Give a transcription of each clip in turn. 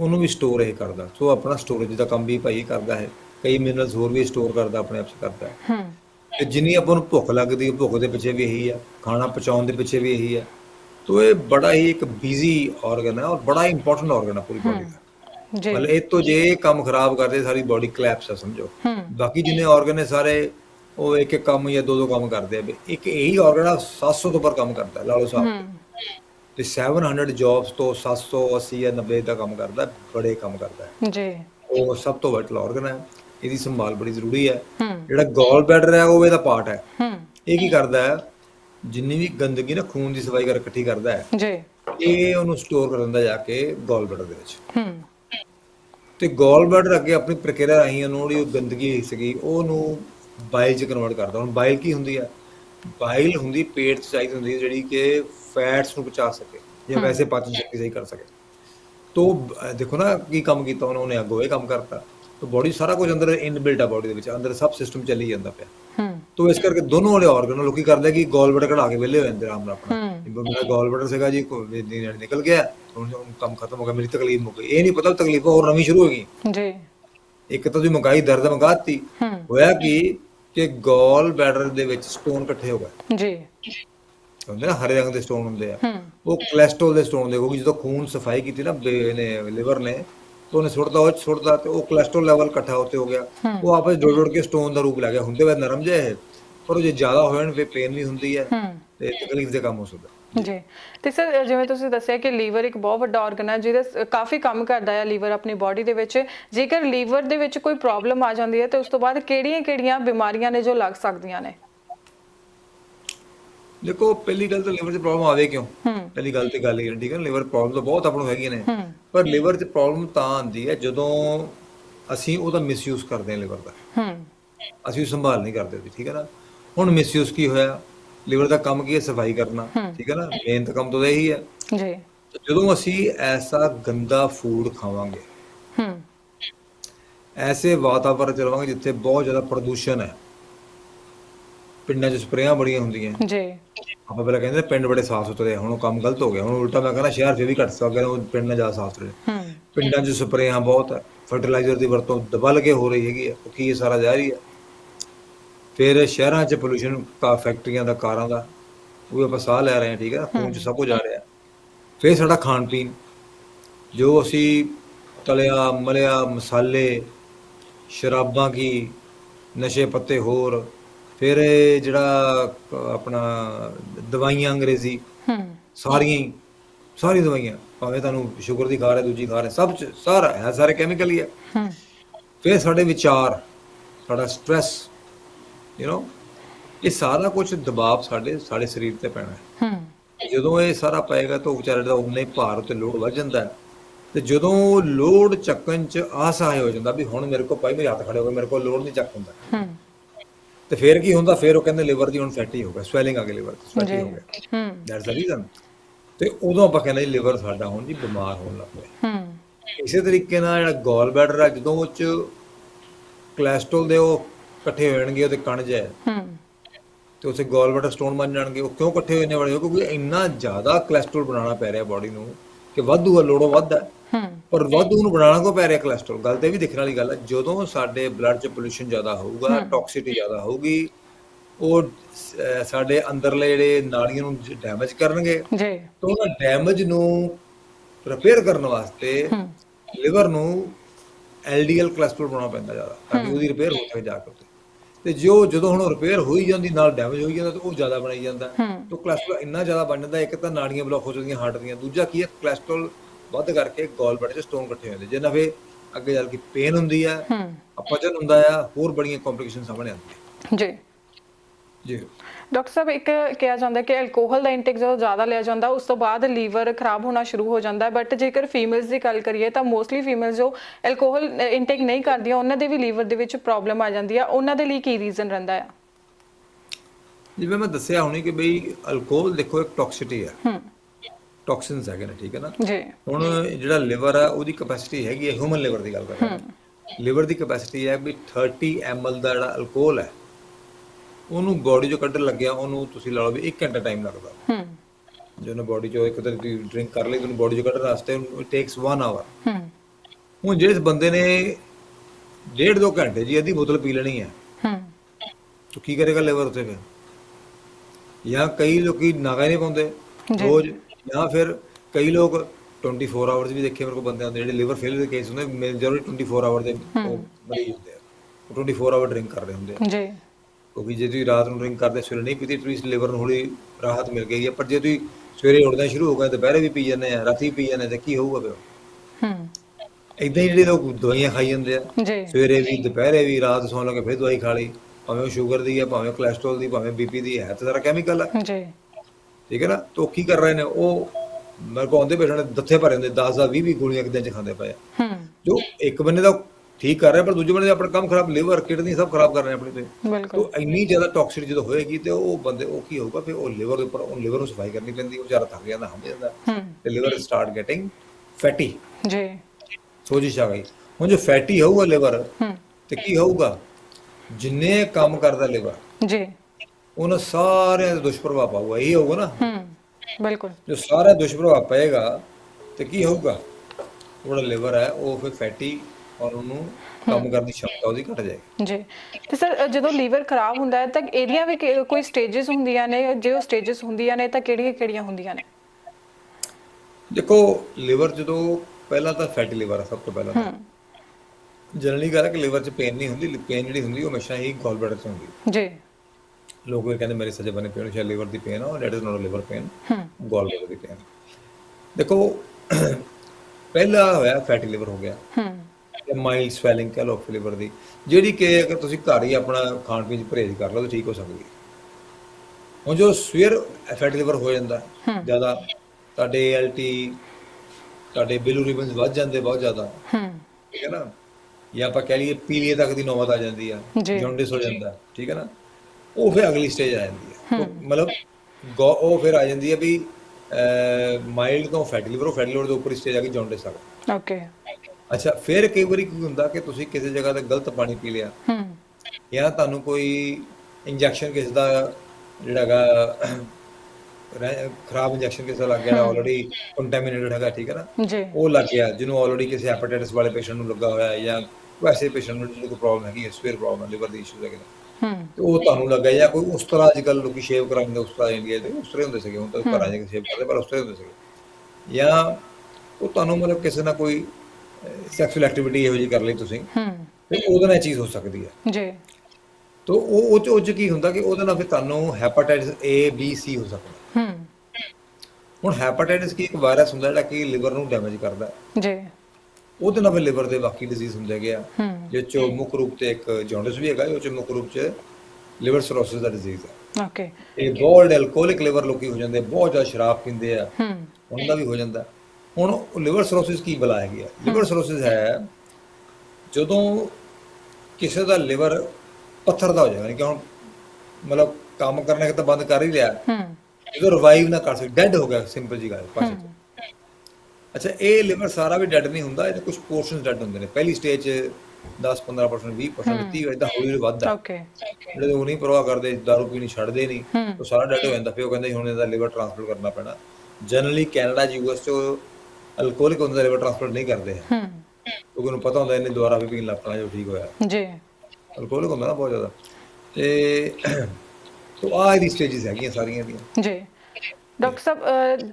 ਉਹਨੂੰ ਵੀ ਸਟੋਰ ਇਹ ਕਰਦਾ। ਸੋ ਆਪਣਾ ਸਟੋਰੇਜ ਦਾ ਕੰਮ ਵੀ ਭਾਈ ਕਰਦਾ ਹੈ। ਕਈ ਮਿਨਰਲਸ ਹੋਰ ਵੀ ਸਟੋਰ ਕਰਦਾ ਆਪਣੇ ਆਪ 'ਚ ਕਰਦਾ ਹੈ। ਹੂੰ। ਤੇ ਜਿੰਨੀ ਆਪਾਂ ਨੂੰ ਭੁੱਖ ਲੱਗਦੀ ਹੈ ਭੁੱਖ ਦੇ ਪਿੱਛੇ ਵੀ ਇਹੀ ਆ। ਖਾਣਾ ਪਚਾਉਣ ਦੇ ਪਿੱਛੇ ਵੀ ਇਹੀ ਆ। ਤੋ ਇਹ ਬੜਾ ਹੀ ਇੱਕ ਬਿਜ਼ੀ ਆਰਗਨ ਹੈ ਔਰ ਬੜਾ ਇੰਪੋਰਟੈਂਟ ਆਰਗਨ ਹੈ ਪੂਰੀ ਬਾਡੀ ਦਾ। ਜੀ। ਮਤਲਬ ਇਹ ਤੋਂ ਜੇ ਕੰਮ ਖਰਾਬ ਕਰਦੇ ਸਾਰੀ ਬਾਡੀ ਕਲੈਪਸ ਆ ਸਮਝੋ। ਹੂੰ। ਬਾਕੀ ਜਿੰਨੇ ਆਰਗਨ ਨੇ ਸਾਰੇ ਉਹ ਇੱਕ ਇੱਕ ਕੰਮ ਜਾਂ ਦੋ ਦੋ ਕੰਮ ਕਰਦੇ ਆ। ਇੱਕ ਇਹੀ ਆਰਗਨ ਆ 700 ਤੋਂ ਉੱਪਰ ਕੰਮ ਕਰਦਾ ਹੈ, ਲਾ ਲਓ ਸਾਹਿਬ। ਹੂੰ। ਤੇ 700 ਜੌਬਸ ਤੋਂ 780 ਜਾਂ 90 ਦਾ ਕੰਮ ਕਰਦਾ ਹੈ, ਬੜੇ ਕੰਮ ਕਰਦਾ ਹੈ। ਜੀ। ਉਹ ਸਭ ਤੋਂ ਵਾਈਟਲ ਆਰਗਨ ਹੈ ਇਹਦੀ ਸੰਭਾਲ ਬੜੀ ਜ਼ਰੂਰੀ ਹੈ। ਹੂੰ। ਜਿਹੜਾ ਗੋਲ ਬੈਡਰ ਹੈ ਉਹ ਇਹਦਾ ਪਾਰਟ ਹੈ। ਹੂੰ। ਇਹ ਕੀ ਕਰਦਾ ਹੈ ਜਿੰਨੀ ਵੀ ਗੰਦਗੀ ਨਾ ਖੂਨ ਦੀ ਸਫ਼ਾਈ ਕਰ ਇਕੱਠੀ ਕਰਦਾ ਹੈ ਜੀ। ਇਹ ਉਹਨੂੰ ਸਟੋਰ ਕਰ ਦਿੰਦਾ ਜਾ ਕੇ ਗੋਲ ਬੈਡਰ ਦੇ ਵਿੱਚ। ਹੂੰ। ਤੇ ਗੋਲ ਬੈਡਰ ਅੱਗੇ ਆਪਣੀ ਪ੍ਰਕਿਰਿਆ ਰਾਹੀਂ ਉਹਨੂੰ ਜਿਹੜੀ ਉਹ ਗੰਦਗੀ ਸੀਗੀ ਉਹਨੂੰ ਬਾਈਲ ਚ ਕਨਵਰਟ ਕਰਦਾ। ਹੁਣ ਬਾਈਲ ਕੀ ਹੁੰਦੀ ਆ ਬਾਈਲ ਹੁੰਦੀ ਪੇਟ ਚ ਚਾਹੀਦੀ ਹੁੰਦੀ ਜਿਹੜੀ ਕਿ ਫੈਟਸ ਨੂੰ ਪਚਾ ਸਕੇ ਜਾਂ ਵੈਸੇ ਪਾਚਨ ਸ਼ਕਤੀ ਸਹੀ ਕਰ ਸਕੇ। ਤੋ ਦੇਖੋ ਨਾ ਕੀ ਕੰਮ ਕੀਤਾ ਉਹਨਾਂ ਨੇ ਅੱਗੋਂ ਇਹ ਕੰਮ ਕਰਤਾ। ਤੋ ਬੋਡੀ ਸਾਰਾ ਕੁਝ ਅੰਦਰ ਇਨਬਿਲਟ ਆ ਬੋਡੀ ਦੇ ਵਿੱਚ ਅੰਦਰ ਸਭ ਸਿਸਟਮ ਚੱਲੀ ਜਾਂਦਾ ਪਿਆ। ਹੂੰ। ਤੋ ਇਸ ਕਰਕੇ ਦੋਨੋਂ ਵਾਲੇ ਆਰਗਨ ਲੋਕੀ ਕਰਦੇ ਕਿ ਗੋਲ ਬੈਡਰ ਕਢਾ ਕੇ ਵਿਹਲੇ ਹੋ ਜਾਂਦੇ ਆਰਾਮ ਨਾਲ ਆਪਣਾ। ਮੇਰਾ ਗੋਲ ਬੈਡਰ ਸੀਗਾ ਜੀ ਕੋਈ ਨਹੀਂ ਨਿਕਲ ਗਿਆ ਹੁਣ ਕੰਮ ਖਤਮ ਹੋ ਗਿਆ ਮੇਰੀ ਤਕਲੀਫ ਮੁੱਕ ਗਈ। ਇਹ ਨਹੀਂ ਪਤਾ ਤਕਲੀਫ ਹੋਰ ਨਵੀਂ ਸ਼ੁਰੂ ਹੋ ਗਈ ਜੀ। ਇੱਕ ਤਾਂ ਤੁਸੀਂ ਮੰਗਾਈ ਦਰਦ ਮੰਗਾਤੀ ਹੋਇਆ ਕੀ ਕਿ ਗੋਲ ਬੈਡਰ ਦੇ ਵਿੱਚ ਸਟੋਨ ਇਕੱਠੇ ਹੋ ਗਏ। ਜੀ। ਹੁੰਦੇ ਨਾ? ਹਰੇ ਰੰਗ ਦੇ ਸਟੋਨ ਹੁੰਦੇ ਆ। ਉਹ ਕੋਲੇਸਟ੍ਰੋਲ ਦੇ ਸਟੋਨ ਦੇ ਕਿਉਂਕਿ ਜਦੋਂ ਖੂਨ ਸਫ਼ਾਈ ਕੀਤੀ ਨਾ ਬੇ- ਨੇ ਲਿਵਰ ਨੇ ਤਾਂ ਉਹਨੇ ਸੁੱਟਦਾ ਉਹ ਸੁੱਟਦਾ ਤੇ ਉਹ ਕੋਲੇਸਟ੍ਰੋਲ ਲੈਵਲ ਇਕੱਠਾ ਉੱਤੇ ਹੋ ਗਿਆ। ਉਹ ਆਪਸ ਜੋੜ ਜੋੜ ਕੇ ਸਟੋਨ ਦਾ ਰੂਪ ਲੈ ਗਿਆ। ਹੁੰਦੇ ਵੇ ਨਰਮ ਜਿਹਾ ਪਰ ਉਹ ਜੇ ਜ਼ਿਆਦਾ ਹੋ ਜਾਣ ਫੇ ਪੇਨ ਵੀ ਹੁੰਦੀ ਹੂੰ। ਤੇ ਤਕਲੀਫ ਦੇ ਕੰਮ ਹੋ ਸਕਦਾ। ਜੀ। ਤੇ ਸਰ ਜਿਵੇਂ ਤੁਸੀਂ ਦੱਸਿਆ ਕਿ ਲੀਵਰ ਇੱਕ ਬਹੁਤ ਵੱਡਾ ਆਰਗਨ ਹੈ ਜਿਹਦੇ ਸ- ਕਾਫੀ ਕੰਮ ਕਰਦਾ ਹੈ ਲੀਵਰ ਆਪਣੀ ਬਾਡੀ ਦੇ ਵਿੱਚ। ਜੇਕਰ ਲੀਵਰ ਦੇ ਵਿੱਚ ਕੋਈ ਪ੍ਰੋਬਲਮ ਆ ਜਾਂਦੀ ਹੈ ਤੇ ਉਸ ਤੋਂ ਬਾਅਦ ਕਿਹੜੀਆਂ-ਕਿਹੜੀਆਂ ਬਿਮਾਰੀਆਂ ਨੇ ਜੋ ਲੱਗ ਸਕਦੀਆਂ ਨੇ? ਦੇਖੋ ਪਹਿਲੀ ਗੱਲ ਤਾਂ ਲਿਵਰ 'ਚ ਪ੍ਰੋਬਲਮ ਆਵੇ ਕਿਉਂ? ਪਹਿਲੀ ਗੱਲ ਤੇ ਗੱਲ ਇਹ ਹੈ, ਠੀਕ ਹੈ ਲਿਵਰ ਪ੍ਰੋਬਲਮ ਤਾਂ ਬਹੁਤ ਆਪਾਂ ਨੂੰ ਹੈਗੀਆਂ ਨੇ। ਪਰ ਲਿਵਰ 'ਚ ਪ੍ਰੋਬਲਮ ਤਾਂ ਆਉਂਦੀ ਹੈ ਜਦੋਂ ਅਸੀਂ ਉਹਦਾ ਮਿਸਯੂਜ਼ ਕਰਦੇ ਹਾਂ ਲਿਵਰ ਦਾ। ਹੂੰ। ਅਸੀਂ ਉਹ ਸੰਭਾਲ ਨਹੀਂ ਕਰਦੇ ਵੀ ਠੀਕ ਹੈ ਨਾ? ਹੁਣ ਮਿਸਯੂਜ਼ ਕੀ ਹੋਇਆ? ਲਿਵਰ ਦਾ ਕੰਮ ਕੀ ਹੈ? ਸਫ਼ਾਈ ਕਰਨਾ। ਠੀਕ ਹੈ ਨਾ? ਮੇਨ ਤਾਂ ਕੰਮ ਤਾਂ ਇਹੀ ਹੈ। ਜੀ। ਜਦੋਂ ਅਸੀਂ ਐਸਾ ਗੰਦਾ ਫੂਡ ਖਾਵਾਂਗੇ ਹੂੰ। ਐਸੇ ਵਾਤਾਵਰਣ ਚ ਰਵਾਂਗੇ ਜਿੱਥੇ ਬਹੁਤ ਜ਼ਿਆਦਾ ਪ੍ਰਦੂਸ਼ਣ ਹੈ। ਪਿੰਡਾਂ 'ਚ ਸਪਰੇਆਂ ਬੜੀਆਂ ਹੁੰਦੀਆਂ ਜੀ। ਆਪਾਂ ਪਹਿਲਾਂ ਕਹਿੰਦੇ ਪਿੰਡ ਬੜੇ ਸਾਫ਼ ਸੁਥਰੇ ਹੁਣ ਕੰਮ ਗਲਤ ਹੋ ਗਿਆ। ਹੁਣ ਉਲਟਾ ਮੈਂ ਕਹਿੰਦਾ ਸ਼ਹਿਰ 'ਚ ਵੀ ਘੱਟ ਸਕਦਾ ਉਹ ਪਿੰਡ ਨਾਲ ਜ਼ਿਆਦਾ ਸਾਫ਼ ਸੁਥਰੇ ਹੂੰ। ਪਿੰਡਾਂ 'ਚ ਸਪਰੇਆਂ ਬਹੁਤ ਹੈ। ਫਰਟੀਲਾਈਜ਼ਰ ਦੀ ਵਰਤੋਂ ਦਬਲ ਕੇ ਹੋ ਰਹੀ ਹੈਗੀ ਹੈ। ਕੀ ਇਹ ਸਾਰਾ ਜਾਰੀ ਹੈ। ਫਿਰ ਸ਼ਹਿਰਾਂ 'ਚ ਪੋਲੂਸ਼ਨ ਕਾ ਫੈਕਟਰੀਆਂ ਦਾ ਕਾਰਾਂ ਦਾ ਉਹ ਵੀ ਆਪਾਂ ਸਾਹ ਲੈ ਰਹੇ ਹਾਂ ਠੀਕ ਹੈ ਖੂਨ 'ਚ ਸਭ ਕੁਝ ਆ ਰਿਹਾ। ਫਿਰ ਸਾਡਾ ਖਾਣ ਪੀਣ ਜੋ ਅਸੀਂ ਤਲਿਆ ਮਲਿਆ ਮਸਾਲੇ ਸ਼ਰਾਬਾਂ ਕੀ ਨਸ਼ੇ ਪੱਤੇ ਹੋਰ ਫਿਰ ਇਹ ਜਿਹੜਾ ਆਪਣਾ ਦਵਾਈਆਂ ਅੰਗਰੇਜ਼ੀ ਹੂੰ। ਸਾਰੀਆਂ ਹੀ ਸਾਰੀ ਦਵਾਈਆਂ ਭਾਵੇਂ ਤੁਹਾਨੂੰ ਸ਼ੂਗਰ ਦੀ ਖਾ ਰਹੇ ਦੂਜੀ ਖਾ ਰਹੇ ਸਭ ਚ ਸਾਰਾ ਹੈ ਸਾਰੇ ਕੈਮੀਕਲ ਹੀ ਹੈ ਹੂੰ। ਫਿਰ ਸਾਡੇ ਵਿਚਾਰ ਸਾਡਾ ਸਟ्रेस ਯੂ نو ਇਹ ਸਾਰਾ ਕੁਝ ਦਬਾਅ ਸਾਡੇ ਸਾਡੇ ਸਰੀਰ ਤੇ ਪੈਣਾ ਹੈ। ਹੂੰ। ਜਦੋਂ ਇਹ ਸਾਰਾ ਪਏਗਾ ਤਾਂ ਵਿਚਾਰੇ ਦਾ ਉਨਾ ਹੀ ਭਾਰ ਤੇ ਲੋਡ ਵੱਧ ਜਾਂਦਾ ਹੈ। ਤੇ ਜਦੋਂ ਲੋਡ ਚੱਕਣ ਚ ਆਸਾਨ ਹੋ ਜਾਂਦਾ ਵੀ ਹੁਣ ਮੇਰੇ ਕੋਲ ਭਾਈ ਮੇਰੇ ਹੱਥ ਖੜੇ ਹੋ ਗਏ ਮੇਰੇ ਕੋਲ ਲੋਡ ਨਹੀਂ ਚੱਕ ਹੁੰਦਾ ਹੂੰ। ਤੇ ਫਿਰ ਕੀ ਹੁੰਦਾ? ਫਿਰ ਉਹ ਕਹਿੰਦੇ ਲਿਵਰ ਦੀ ਹੁਣ ਫੈਟੀ ਹੋ ਗਿਆ ਸਵੈਲਿੰਗ ਆ ਗਈ ਲਿਵਰ ਤੇ ਸਵੈਟੀ ਹੋ ਗਿਆ ਹੂੰ। ਦੈਟਸ ਦ ਰੀਜ਼ਨ ਤੇ ਉਦੋਂ ਆਪਾਂ ਕਹਿੰਦੇ ਲਿਵਰ ਸਾਡਾ ਹੁਣ ਜੀ ਬਿਮਾਰ ਹੋਣ ਲੱਗ ਪਿਆ। ਹੂੰ। ਇਸੇ ਤਰੀਕੇ ਨਾਲ ਜਿਹੜਾ ਗੋਲ ਬੈਡਰ ਆ ਜਦੋਂ ਉਹ ਚ ਕੋਲੇਸਟ੍ਰੋਲ ਦੇ ਉਹ ਇਕੱਠੇ ਹੋ ਜਾਣਗੇ ਉਹਦੇ ਕਣ ਜਿਹਾ ਹੂੰ। ਤੇ ਉਸੇ ਗੋਲ ਬੈਡਰ ਸਟੋਨ ਬਣ ਜਾਣਗੇ। ਉਹ ਕਿਉਂ ਇਕੱਠੇ ਹੋਏ ਨੇ ਵਾਲੇ? ਕਿਉਂਕਿ ਇੰਨਾ ਜ਼ਿਆਦਾ ਕੋਲੇਸਟ੍ਰੋਲ ਬਣਾਉਣਾ ਪੈ ਰਿਹਾ ਬਾਡੀ ਨੂੰ ਕਿ ਵਾਧੂ ਆ ਲੋੜੋਂ ਵੱਧ ਹੈ ਹੂੰ। ਪਰ ਵਾਧੂ ਨੂੰ ਬਣਾਉਣਾ ਕੋ ਪੈ ਰਿਹਾ ਕੋਲੇਸਟ੍ਰੋਲ ਗੱਲ ਤੇ ਵੀ ਦੇਖਣ ਵਾਲੀ ਗੱਲ ਹੈ ਜਦੋਂ ਸਾਡੇ ਬਲੱਡ 'ਚ ਪੋਲੂਸ਼ਨ ਜ਼ਿਆਦਾ ਹੋਊਗਾ ਟੌਕਸਿਟੀ ਜ਼ਿਆਦਾ ਹੋਊਗੀ ਉਹ ਸਾਡੇ ਅੰਦਰਲੇ ਜਿਹੜੇ ਨਾੜੀਆਂ ਨੂੰ ਡੈਮੇਜ ਕਰਨਗੇ। ਜੀ। ਤਾਂ ਉਹਨਾਂ ਡੈਮੇਜ ਨੂੰ ਰਿਪੇਅਰ ਕਰਨ ਵਾਸਤੇ ਹੂੰ। ਲਿਵਰ ਨੂੰ ਐਲਡੀਐਲ ਕੋਲੇਸਟ੍ਰੋਲ ਬਣਾਉਣਾ ਪੈਂਦਾ ਜ਼ਿਆਦਾ ਤਾਂ ਕਿ ਉਹਦੀ ਰਿਪੇਅਰ ਹੋ ਸਕੇ ਜਾ ਕੇ ਤੇ ਜੋ ਜਦੋਂ ਹੁਣ ਰਿਪੇਅਰ ਹੋਈ ਜਾਂਦੀ ਨਾਲ ਡੈਮੇਜ ਹੋਈ ਜਾਂਦਾ ਤਾਂ ਉਹ ਜ਼ਿਆਦਾ ਬਣਾਈ ਜਾਂਦਾ। ਤਾਂ ਕੋਲੇਸਟ੍ਰੋਲ ਇੰਨਾ ਜ਼ਿਆਦਾ ਬਣ ਜਾਂਦਾ ਇੱਕ ਤਾਂ ਨਾੜੀਆਂ ਬਲੌਕ ਹੋ ਜਾਂਦੀਆਂ ਹਾਰਟ ਦੀਆਂ। ਦੂਜਾ ਕੀ ਹੈ ਕੋਲੇਸਟ੍ਰੋਲ ਵੱਧ ਕਰਕੇ ਗੋਲ ਬੈਡਰ 'ਚ ਸਟੋਨ ਇਕੱਠੇ ਹੋ ਜਾਂਦੇ। ਜਿਹਨਾਂ ਫੇ ਅੱਗੇ ਚੱਲ ਕੇ ਪੇਨ ਹੁੰਦੀ ਹੈ ਹੂੰ। ਅਪਚਨ ਹੁੰਦਾ ਆ ਹੋਰ ਬੜੀਆਂ ਕੰਪਲਿਕੇਸ਼ਨ ਸਾਹਮਣੇ ਆਉਂਦੀਆਂ। ਜੀ। ਜੀ। ਡਾਕਟਰ ਸਾਹਿਬ ਇੱਕ ਕਿਹਾ ਜਾਂਦਾ ਕਿ ਅਲਕੋਹਲ ਦਾ ਇੰਟੇਕ ਜਦੋਂ ਜ਼ਿਆਦਾ ਲਿਆ ਜਾਂਦਾ ਉਸ ਤੋਂ ਬਾਅਦ ਲੀਵਰ ਖਰਾਬ ਹੋਣਾ ਸ਼ੁਰੂ ਹੋ ਜਾਂਦਾ ਬਟ ਜੇਕਰ ਫੀਮੇਲਸ ਦੀ ਗੱਲ ਕਰੀਏ ਤਾਂ ਮੋਸਟਲੀ ਫੀਮੇਲਸ ਜੋ ਅਲਕੋਹਲ ਇੰਟੇਕ ਨਹੀਂ ਕਰਦੀਆਂ ਉਹਨਾਂ ਦੇ ਵੀ ਲੀਵਰ ਦੇ ਵਿੱਚ ਪ੍ਰੋਬਲਮ ਆ ਜਾਂਦੀ ਆ। ਉਹਨਾਂ ਦੇ ਲਈ ਕੀ ਰੀਜ਼ਨ ਰਹਿੰਦਾ ਆ? ਜਿਵੇਂ ਮੈਂ ਦੱਸਿਆ ਹੁਣੇ ਕਿ ਬਈ ਅਲਕੋਹਲ ਦੇਖੋ ਇੱਕ ਟੌਕਸਿਟੀ ਹੈ ਹੂੰ। ਟੌਕਸਿਨਸ ਹੈਗੇ ਨੇ ਠੀਕ ਹੈ ਨਾ? ਜੀ। ਹੁਣ ਜਿਹੜਾ ਲਿਵਰ ਹੈ ਉਹਦੀ ਕਪੈਸਿਟੀ ਹੈਗੀ ਹੈ ਹਿਊਮਨ ਲਿਵਰ ਦੀ ਗੱਲ ਕਰ ਰਹੇ। ਹਾਂ। ਲਿਵਰ ਦੀ ਕਪੈਸਿਟੀ ਹੈ ਵੀ 30 ml ਦਾ ਜਿਹੜਾ ਅਲਕੋਹਲ ਹੈ ਉਹਨੂੰ ਬਾਡੀ ਚੋਂ ਕੱਢਣ ਲੱਗਿਆ ਉਹਨੂੰ ਤੁਸੀਂ ਲਾ ਲਓ ਵੀ 1 ਘੰਟਾ ਟਾਈਮ ਲੱਗਦਾ। ਹੂੰ। ਜਦੋਂ ਬਾਡੀ ਚੋਂ ਇੱਕ ਤਾਂ ਤੁਸੀਂ ਡਰਿੰਕ ਕਰ ਲਈ ਤੁਹਾਨੂੰ ਬਾਡੀ ਚੋਂ ਕੱਢਣ ਵਾਸਤੇ ਇਟ ਟੇਕਸ 1 ਆਵਰ ਹੂੰ। ਹੁਣ ਜਿਹੜੇ ਬੰਦੇ ਨੇ ਡੇਢ ਦੋ ਘੰਟੇ ਜੀ ਅੱਧੀ ਬੋਤਲ ਪੀ ਲੈਣੀ ਹੈ ਹੂੰ। ਤਾਂ ਕੀ ਕਰੇਗਾ ਲਿਵਰ ਉੱਤੇ ਫਿਰ? ਜਾਂ ਕਈ ਲੋਕੀ ਨਾਗਾ ਨਹੀਂ ਪਾਉਂਦੇ ਜੀ। ਰੋਜ਼ ਜਾਂ ਫਿਰ ਕਈ ਲੋਕ 24 ਆਵਰਸ ਵੀ ਦੇਖੇ ਮੇਰੇ ਕੋਲ ਬੰਦੇ ਹੁੰਦੇ ਜਿਹੜੇ ਲਿਵਰ ਫੇਲ ਦੇ ਕੇਸ ਹੁੰਦੇ ਮੈਜੋਰਿਟੀ 24 ਆਵਰ ਦੇ ਉਹ ਮਰੀਜ਼ ਹੁੰਦੇ ਆ। ਉਹ 24 ਆਵਰ ਡਰਿੰਕ ਕਰਦੇ ਹੁੰਦੇ ਆ। ਜੀ। ਕਿਉਂਕਿ ਜੇ ਤੁਸੀਂ ਰਾਤ ਨੂੰ ਡਰਿੰਕ ਕਰਦੇ ਸਵੇਰੇ ਨਹੀਂ ਪੀਤੀ ਤੁਸੀਂ ਲਿਵਰ ਨੂੰ ਥੋੜੀ ਰਾਹਤ ਮਿਲ ਗਈ ਹੈ। ਪਰ ਜੇ ਤੁਸੀਂ ਸਵੇਰੇ ਉੱਠਦੇ ਸ਼ੁਰੂ ਹੋ ਗਏ ਦੁਪਹਿਰੇ ਵੀ ਪੀ ਜਾਂਦੇ ਆ ਰਾਤੀ ਪੀ ਜਾਂਦੇ ਆ, ਤਾਂ ਕੀ ਹੋਊਗਾ ਫਿਰ? ਹੂੰ। ਇਦਾਂ ਹੀ ਜਿਹੜੇ ਲੋਕ ਦਵਾਈਆਂ ਖਾਈ ਜਾਂਦੇ ਆ। ਸਵੇਰੇ ਵੀ ਦੁਪਹਿਰੇ ਵੀ ਰਾਤ ਸੌਣ ਲੱਗੇ ਫਿਰ ਦਵਾਈ ਖਾ ਲਈ। ਭਾਵੇਂ ਸ਼ੂਗਰ ਦੀ ਹੈ ਭਾਵੇਂ ਕੋਲੇਸਟ੍ਰੋਲ ਦੀ ਭਾਵੇਂ ਬੀਪੀ ਦੀ ਹੈ ਤੇ ਸਾਰਾ ਕੈਮੀਕਲ ਹੈ। ਜੀ। ਠੀਕ ਹੈ ਨਾ? ਤਾਂ ਕੀ ਕਰ ਰਹੇ ਨੇ? ਉਹ ਮੇਰੇ ਕੋਲ ਆਉਂਦੇ ਪੇਸ਼ੈਂਟ ਦੱਥੇ ਭਰੇ ਹੁੰਦੇ 10 ਦਾ 20 20 ਗੋਲੀਆਂ ਇੱਕ ਦਿਨ ਚ ਖਾਂਦੇ ਪਏ ਆ। ਹੂੰ। ਜੋ ਇੱਕ ਬੰਨੇ ਦਾ ਠੀਕ ਕਰ ਰਿਹਾ ਪਰ ਦੂਜੇ ਬੰਨੇ ਦਾ ਆਪਣਾ ਕੰਮ ਖਰਾਬ ਲਿਵਰ ਕਿਡਨੀ ਸਭ ਖਰਾਬ ਕਰ ਰਹੇ ਆਪਣੇ ਤੇ। ਬਿਲਕੁਲ। ਤੋ ਇੰਨੀ ਜ਼ਿਆਦਾ ਟੌਕਸਿਕ ਜਦੋਂ ਹੋਏਗੀ ਤੇ ਉਹ ਬੰਦੇ ਉਹ ਕੀ ਹੋਊਗਾ ਫਿਰ ਉਹ ਲਿਵਰ ਦੇ ਉੱਪਰ ਉਹ ਲਿਵਰ ਨੂੰ ਸਫ਼ਾਈ ਕਰਨੀ ਪੈਂਦੀ ਉਹ ਜ਼ਿਆਦਾ ਥੱਕ ਜਾਂਦਾ ਹੰਭ ਜਾਂਦਾ। ਤੇ ਲਿਵਰ ਸਟਾਰਟ ਗੈਟਿੰਗ ਫੈਟੀ ਜੀ। ਸੋਜਿਸ਼ ਆ ਗਈ। ਹੁਣ ਜੋ ਫੈਟੀ ਹੋਊਗਾ ਲਿਵਰ ਤੇ ਕੀ ਹੋਊਗਾ? ਜਿੰਨੇ ਕੰਮ ਕਰਦਾ ਲਿਵਰ ਜੀ। ਉਹਨਾਂ ਸਾਰਿਆਂ ਦਾ ਦੁਸ਼ਪ੍ਰਭਾਵ ਪਾਊਗਾ ਇਹ ਹੋਊਗਾ ਨਾ। ਹੂੰ ਬਿਲਕੁਲ। ਜੋ ਸਾਰਾ ਦੁਸ਼ਪ੍ਰਭਾਵ ਪਏਗਾ ਤੇ ਕੀ ਹੋਊਗਾ? ਉਹਦਾ ਲਿਵਰ ਹੈ ਉਹ ਫਿਰ ਫੈਟੀ ਔਰ ਉਹਨੂੰ ਕੰਮ ਕਰਨ ਦੀ ਸ਼ਮਤਾ ਉਹਦੀ ਘਟ ਜਾਏਗੀ। ਜੀ। ਤੇ ਸਰ ਜਦੋਂ ਲੀਵਰ ਖਰਾਬ ਹੁੰਦਾ ਹੈ ਤਾਂ ਇਹਦੀਆਂ ਵੀ ਕਿ- ਕੋਈ ਸਟੇजेस ਹੁੰਦੀਆਂ ਨੇ ਜੇ ਉਹ ਸਟੇजेस ਹੁੰਦੀਆਂ ਨੇ ਤਾਂ ਕਿਹੜੀਆਂ ਕਿਹੜੀਆਂ ਹੁੰਦੀਆਂ ਨੇ? ਦੇਖੋ ਲਿਵਰ ਜਦੋਂ ਪਹਿਲਾਂ ਤਾਂ ਫੈਟੀ ਲਿਵਰ ਆ ਸਭ ਤੋਂ ਪਹਿਲਾਂ ਜਨਰਲੀ ਗੱਲ ਹੈ ਕਿ ਲਿਵਰ 'ਚ ਪੇਨ ਨਹੀਂ ਹੁੰਦੀ ਪੇਨ ਜਿਹੜੀ ਹੁੰਦੀ ਉਹ ਹਮੇਸ਼ਾ ਹੀ ਗੋਲ ਬਲੈਡਰ 'ਚ ਹੁੰਦੀ। ਜੀ। ਲੋਕ ਇਹ ਕਹਿੰਦੇ ਮੇਰੇ ਸੱਜੇ ਬੰਨੇ ਪੇਨ ਸ਼ਾਇਦ ਲਿਵਰ ਦੀ ਪੇਨ ਆ ਔਰ that is not liver pain hmm gall bladder ਦੀ ਪੇਨ। ਦੇਖੋ ਪਹਿਲਾ ਹੋਇਆ ਫੈਟੀ ਲਿਵਰ ਹੋ ਗਿਆ। ਹਮ ਜਾਂ ਮਾਈਲਡ ਸਵੈਲਿੰਗ ਕਹ ਲਓ ਲਿਵਰ ਦੀ ਜਿਹੜੀ ਕਿ ਅਗਰ ਤੁਸੀਂ ਘਰ ਹੀ ਆਪਣਾ ਖਾਣ ਪੀਣ 'ਚ ਪਰਹੇਜ਼ ਕਰ ਲਓ ਤਾਂ ਠੀਕ ਹੋ ਸਕਦੀ ਹੈ। ਹੁਣ ਜੋ ਸਵੇਰ ਫੈਟੀ ਲਿਵਰ ਹੋ ਜਾਂਦਾ ਜ਼ਿਆਦਾ ਤੁਹਾਡੇ ਐਲਟੀ ਤੁਹਾਡੇ ਬਿਲੂਰੀਬਨਸ ਵੱਧ ਜਾਂਦੇ ਬਹੁਤ ਜ਼ਿਆਦਾ। ਠੀਕ ਹੈ ਨਾ? ਜਾਂ ਆਪਾਂ ਕਹਿ ਲਈਏ ਪੀਲੀਏ ਤੱਕ ਦੀ ਨੌਬਤ ਆ ਜਾਂਦੀ ਆ। ਜੌਂਡਿਸ ਹੋ ਜਾਂਦਾ ਠੀਕ ਹੈ ਨਾ? ਉਹ ਫਿਰ ਅਗਲੀ ਸਟੇਜ ਆ ਜਾਂਦੀ ਹੈ। ਮਤਲਬ ਉਹ ਫਿਰ ਆ ਜਾਂਦੀ ਹੈ ਵੀ ਮਾਈਲਡ ਤੋਂ ਫੈਟੀ ਲਿਵਰ ਉਹ ਫੈਟੀ ਲਿਵਰ ਦੇ ਉੱਪਰ ਸਟੇਜ ਆ ਗਈ ਜੌਂਡਿਸ ਆ ਗਈ ਓਕੇ ਅੱਛਾ ਫਿਰ ਕਈ ਵਾਰੀ ਕੀ ਹੁੰਦਾ ਕਿ ਤੁਸੀਂ ਕਿਸੇ ਜਗ੍ਹਾ ਤੇ ਗਲਤ ਪਾਣੀ ਪੀ ਲਿਆ ਹੂੰ। ਜਾਂ ਤੁਹਾਨੂੰ ਕੋਈ ਇੰਜੈਕਸ਼ਨ ਕਿਸ ਦਾ ਜਿਹੜਾ ਹੈਗਾ ਰਹਿ- ਖਰਾਬ ਇੰਜੈਕਸ਼ਨ ਕਿਸੇ ਦਾ ਲੱਗ ਗਿਆ ਆਲਰੇਡੀ ਕੰਟੈਮੀਨੇਟਡ ਹੈਗਾ ਠੀਕ ਹੈ ਨਾ? ਉਹ ਲੱਗ ਗਿਆ ਜਿਹਨੂੰ ਆਲਰੇਡੀ ਕਿਸੇ ਹੈਪੇਟਾਈਟਸ ਵਾਲੇ ਪੇਸ਼ੈਂਟ ਨੂੰ ਲੱਗਾ ਹੋਇਆ ਹੈ ਜਾਂ ਵੈਸੇ ਪੇਸ਼ੈਂਟ ਨੂੰ ਜਿਹਨੂੰ ਕੋਈ ਪ੍ਰੋਬਲਮ ਹੈਗੀ ਹੈ ਸਵੇਰ ਪ੍ਰੋਬਲਮ ਲਿਵਰ ਦੀ ਇਸ਼ੂਜ਼ ਹੈਗੇ। ਨੇ ਹੂੰ। ਤੇ ਉਹ ਤੁਹਾਨੂੰ ਲੱਗਾ ਜਾਂ ਕੋਈ ਉਸ ਤਰ੍ਹਾਂ ਅੱਜ ਕੱਲ੍ਹ ਲੋਕੀ ਸ਼ੇਵ ਕਰਾਉਂਦੇ ਉਸ ਤਰ੍ਹਾਂ ਇੰਡੀਆ ਦੇ ਉਸ ਤਰ੍ਹਾਂ ਹੁੰਦੇ ਸੀਗੇ ਹੁਣ ਤਾਂ ਘਰਾਂ ਜਾ ਕੇ ਸ਼ੇਵ ਕਰਦੇ ਪਰ ਉਸ ਤਰ੍ਹਾਂ ਹੁੰਦੇ ਸੀਗੇ। ਜਾਂ ਉਹ ਤੁਹਾਨੂੰ ਮਤਲਬ ਕਿਸੇ ਨਾਲ ਕੋਈ ਸੈਕਸੁਅਲ ਐਕਟੀਵਿਟੀ ਇਹੋ ਜਿਹੀ ਕਰ ਲਈ ਤੁਸੀਂ ਹੂੰ। ਤੇ ਉਹਦੇ ਨਾਲ ਚੀਜ਼ ਹੋ ਸਕਦੀ ਹੈ। ਜੀ। ਤੋ ਉਹ ਉਹ 'ਚ- ਉਹ 'ਚ ਕੀ ਹੁੰਦਾ ਕਿ ਉਹਦੇ ਨਾਲ ਫਿਰ ਤੁਹਾਨੂੰ ਹੈਪੇਟਾਈਟਸ A B C ਹੋ ਸਕਦਾ। ਹੂੰ। ਹੁਣ ਹੈਪੇਟਾਈਟਸ ਕੀ ਇੱਕ ਵਾਇਰਸ ਹੁੰਦਾ ਜਿਹੜਾ ਕਿ ਲਿਵਰ ਨੂੰ ਡੈਮੇਜ ਕਰਦਾ ਹੈ। ਜੀ। ਉਹਦੇ ਨਾਲ ਫਿਰ ਲਿਵਰ ਦੇ ਬਾਕੀ ਡਿਜ਼ੀਜ਼ ਹੁੰਦੇ ਹੈਗੇ ਆ। ਹੂੰ। ਜਿਹ 'ਚ ਮੁੱਖ ਰੂਪ ਤੇ ਇੱਕ ਜੌਂਡਿਸ ਵੀ ਹੈਗਾ ਉਹ 'ਚ ਮੁੱਖ ਰੂਪ 'ਚ ਲਿਵਰ ਸਰੋਸਿਸ ਦਾ ਡਿਜ਼ੀਜ਼ ਹੈ। ਓਕੇ। ਇਹ ਬਹੁਤ ਐਲਕੋਹਲਿਕ ਲਿਵਰ ਲੋਕੀ ਹੋ ਜਾਂਦੇ ਬਹੁਤ ਜ਼ਿਆਦਾ ਸ਼ਰਾਬ ਪੀਂਦੇ ਆ। ਹੂੰ। ਉਹਨਾਂ ਦਾ ਵੀ ਹੋ ਜਾਂਦਾ। ਹੁਣ ਲਿਵਰ ਸਰੋਸਿਸ ਕੀ ਬਲਾ ਹੈਗੀ ਆ ਲਿਵਰ ਸਰੋਸਿਸ ਹੈ ਜਦੋਂ ਕਿਸੇ ਦਾ ਲਿਵਰ ਪੱਥਰ ਦਾ ਹੋ ਜਾਏਗਾ ਯਾਨੀ ਕਿ ਹੁਣ ਮਤਲਬ ਕੰਮ ਕਰਨਾ ਕਿ ਤਾਂ ਬੰਦ ਕਰ ਹੀ ਲਿਆ। ਹੂੰ। ਜਦੋਂ ਰਿਵਾਈਵ ਨਾ ਕਰ ਸਕੇ ਡੈਡ ਹੋ ਗਿਆ ਸਿੰਪਲ ਜੀ ਗੱਲ ਚ। ਅੱਛਾ ਇਹ ਲਿਵਰ ਸਾਰਾ ਵੀ ਡੈਡ ਨਹੀਂ ਹੁੰਦਾ ਇਹਦੇ ਕੁਝ ਪੋਰਸ਼ਨਸ ਡੈਡ ਹੁੰਦੇ ਨੇ। ਪਹਿਲੀ ਸਟੇਜ 'ਚ 10 15% 20% 30 ਇਦਾਂ ਹੌਲੀ ਹੌਲੀ ਵੱਧਦਾ। ਓਕੇ ਜਿਹੜੇ ਉਹ ਨਹੀਂ ਪਰਵਾਹ ਕਰਦੇ ਦਾਰੂ ਪੀਣੀ ਛੱਡਦੇ ਨਹੀਂ ਉਹ ਸਾਰਾ ਡੈਡ ਹੋ ਜਾਂਦਾ। ਫਿਰ ਉਹ ਕਹਿੰਦੇ ਹੁਣ ਇਹਦਾ ਲਿਵਰ ਟ੍ਰਾਂਸਪਲਾਂਟ ਕਰਨਾ ਪੈਣਾ। ਜਨਰਲੀ ਕੈਨੇਡਾ ਯੂਐਸ ਚ ਅਲਕੋਹਲਿਕ ਹੁੰਦਾ ਲਿਵਰ ਟ੍ਰਾਂਸਪਲਾਂਟ ਨਹੀਂ ਕਰਦੇ ਹੂੰ। ਕਿਉਂਕਿ ਉਹਨੂੰ ਪਤਾ ਹੁੰਦਾ ਇਹਨੇ ਦੁਬਾਰਾ ਵੀ ਪੀਣ ਲੱਗ ਜੋ ਠੀਕ ਹੋਇਆ। ਜੀ। ਅਲਕੋਹਲਿਕ ਹੁੰਦਾ ਨਾ ਬਹੁਤ ਜ਼ਿਆਦਾ। ਤੇ ਤੋ ਆਹ ਇਹਦੀ ਸਟੇजेस ਹੈਗੀਆਂ ਸਾਰੀਆਂ ਦੀਆਂ ਜੀ। ਡਾਕਟਰ ਸਾਹਿਬ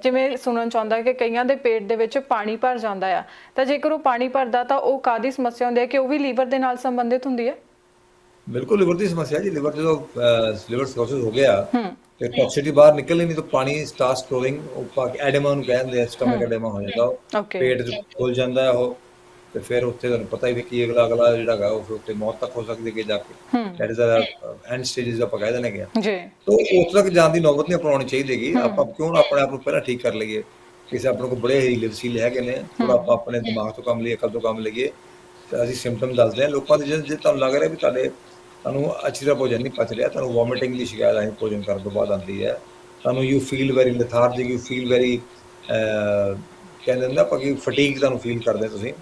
ਜਿਵੇਂ ਸੁਣਨ ਚਾਹੁੰਦਾ ਕਿ ਕਈਆਂ ਦੇ ਪੇਟ ਦੇ ਵਿੱਚ ਪਾਣੀ ਭਰ ਜਾਂਦਾ ਆ ਤਾਂ ਜੇਕਰ ਉਹ ਪਾਣੀ ਭਰਦਾ ਤਾਂ ਉਹ ਕਾਦੀ ਸਮੱਸਿਆ ਹੁੰਦੀ ਹੈ ਕਿ ਉਹ ਵੀ ਲੀਵਰ ਦੇ ਨਾਲ ਸੰਬੰਧਿਤ ਹੁੰਦੀ ਹੈ? ਬਿਲਕੁਲ ਲਿਵਰ ਦੀ ਸਮੱਸਿਆ ਜੀ। ਲਿਵਰ ਜਦੋਂ ਲਿਵਰ ਸਰੋਸਿਸ ਹੋ ਗਿਆ ਹੂੰ। ਤੇ ਟੌਕਸਿਟੀ ਬਾਹਰ ਨਿਕਲ ਹੀ ਨਹੀਂ ਤਾਂ ਪਾਣੀ ਸਟਾਰਟ ਸਟੋਰਿੰਗ ਉਹ ਐਡੇਮਾ ਨੂੰ ਕਹਿੰਦੇ ਆ ਸਟਮਕ ਐਡੇਮਾ ਹੋ ਜਾਂਦਾ ਪੇਟ ਖੁੱਲ ਜਾਂਦਾ ਹੈ ਉਹ ਤੇ ਫਿਰ ਉੱਥੇ ਤੁਹਾਨੂੰ ਪਤਾ ਹੀ ਵੀ ਕੀ ਅਗਲਾ ਅਗਲਾ ਜਿਹੜਾ ਹੈਗਾ ਉਹ ਫਿਰ ਉੱਥੇ ਮੌਤ ਤੱਕ ਹੋ ਸਕਦੀ ਹੈ ਜਾ ਕੇ। That is a end stages ਆਪਾਂ ਕਹਿ ਦਿੰਦੇ ਗਿਆ ਜੀ। ਤੋ ਉਸ ਤੱਕ ਜਾਣ ਦੀ ਨੌਬਤ ਨਹੀਂ ਅਪਣਾਉਣੀ ਚਾਹੀਦੀਗੀ ਆਪਾਂ ਕਿਉਂ ਨਾ ਆਪਣੇ ਆਪ ਨੂੰ ਪਹਿਲਾਂ ਠੀਕ ਕਰ ਲਈਏ। ਕਿਸੇ ਆਪਣੇ ਕੋਲ ਬੜੇ ਹੀ ਲਿਵਸੀਲ ਹੈਗੇ ਨੇ ਥੋੜਾ ਆਪਾਂ ਆਪਣੇ ਦਿਮਾਗ ਤੋਂ ਕੰਮ ਲਈਏ ਅਕਲ ਤੋਂ ਕੰਮ ਲਈਏ। ਤੇ ਅਸੀਂ ਸਿੰਪਟਮ ਦੱਸਦੇ ਹਾਂ। ਲੋਕਾਂ ਦੇ ਜੇ ਤੁਹਾਨੂੰ ਲੱਗ ਰਿਹਾ ਵੀ ਤੁਹਾਡੇ ਤੁਹਾਨੂੰ ਅੱਛੀ ਤਰ੍ਹਾਂ ਭੋਜਨ ਨਹੀਂ ਪਚ ਰਿਹਾ ਤੁਹਾਨੂੰ ਵੋਮਿਟਿੰਗ ਦੀ ਸ਼ਿਕਾਇਤ ਆਈ ਭੋਜਨ ਕਰਨ ਤੋਂ ਬਾਅਦ ਆਉਂਦੀ ਹੈ। ਤੁਹਾਨੂੰ you feel very lethargic you feel very ਕਹਿੰਦੇ ਨੇ ਆਪਾਂ ਕਿ ਫਟੀਗ ਤੁਹਾਨੂੰ ਫੀਲ ਕਰਦੇ ਤੁਸੀਂ।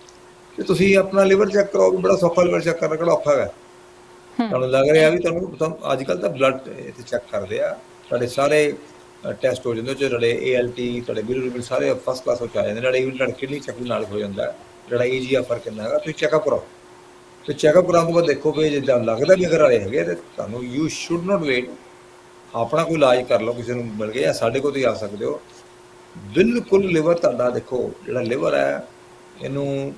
ਤੇ ਤੁਸੀਂ ਆਪਣਾ ਲਿਵਰ ਚੈੱਕ ਕਰੋ ਵੀ ਬੜਾ ਸੌਖਾ ਲਿਵਰ ਚੈੱਕ ਕਰਨਾ ਕਿਹੜਾ ਔਖਾ ਹੈ। ਤੁਹਾਨੂੰ ਲੱਗ ਰਿਹਾ ਵੀ ਤੁਹਾਨੂੰ ਅੱਜ ਕੱਲ ਤਾਂ ਬਲੱਡ ਇੱਥੇ ਚੈੱਕ ਕਰਦੇ ਆ। ਤੁਹਾਡੇ ਸਾਰੇ ਟੈਸਟ ਹੋ ਜਾਂਦੇ ਚ ਤੁਹਾਡੇ ALT ਤੁਹਾਡੇ ਬਿਲੀਰੂਬਿਨ ਸਾਰੇ ਫਸਟ ਕਲਾਸ ਹੋ ਆ ਜਾਂਦੇ ਨਾਲੇ even ਤੁਹਾਡੇ ਕਿਡਨੀ ਚੈੱਕ ਨਾਲ ਹੋ ਜਾਂਦਾ। ਜਿਹੜਾ ਈਜੀਐਫਆਰ ਕਿੰਨਾ ਹੈਗਾ ਤੁਸੀਂ ਚੈੱਕਅਪ ਕਰਾਓ। ਤੇ ਚੈੱਕਅਪ ਕਰਾਉਣ ਤੋਂ ਬਾਅਦ ਦੇਖੋ ਵੀ ਜਿੱਦਾਂ ਲੱਗਦਾ ਵੀ ਅਗਰ ਵਾਲੇ ਹੈਗੇ ਤੇ ਤੁਹਾਨੂੰ ਯੂ ਸ਼ੁੱਡ ਨਾਟ ਵੇਟ ਆਪਣਾ ਕੋਈ ਇਲਾਜ ਕਰ ਲਓ ਕਿਸੇ ਨੂੰ ਮਿਲ ਗਿਆ ਸਾਡੇ ਕੋਲ ਤੁਸੀਂ ਆ ਸਕਦੇ ਹੋ। ਬਿਲਕੁਲ ਲਿਵਰ ਤੁਹਾਡਾ ਦੇਖੋ ਜਿਹੜਾ ਲਿਵਰ ਹੈ ਇਹਨੂੰ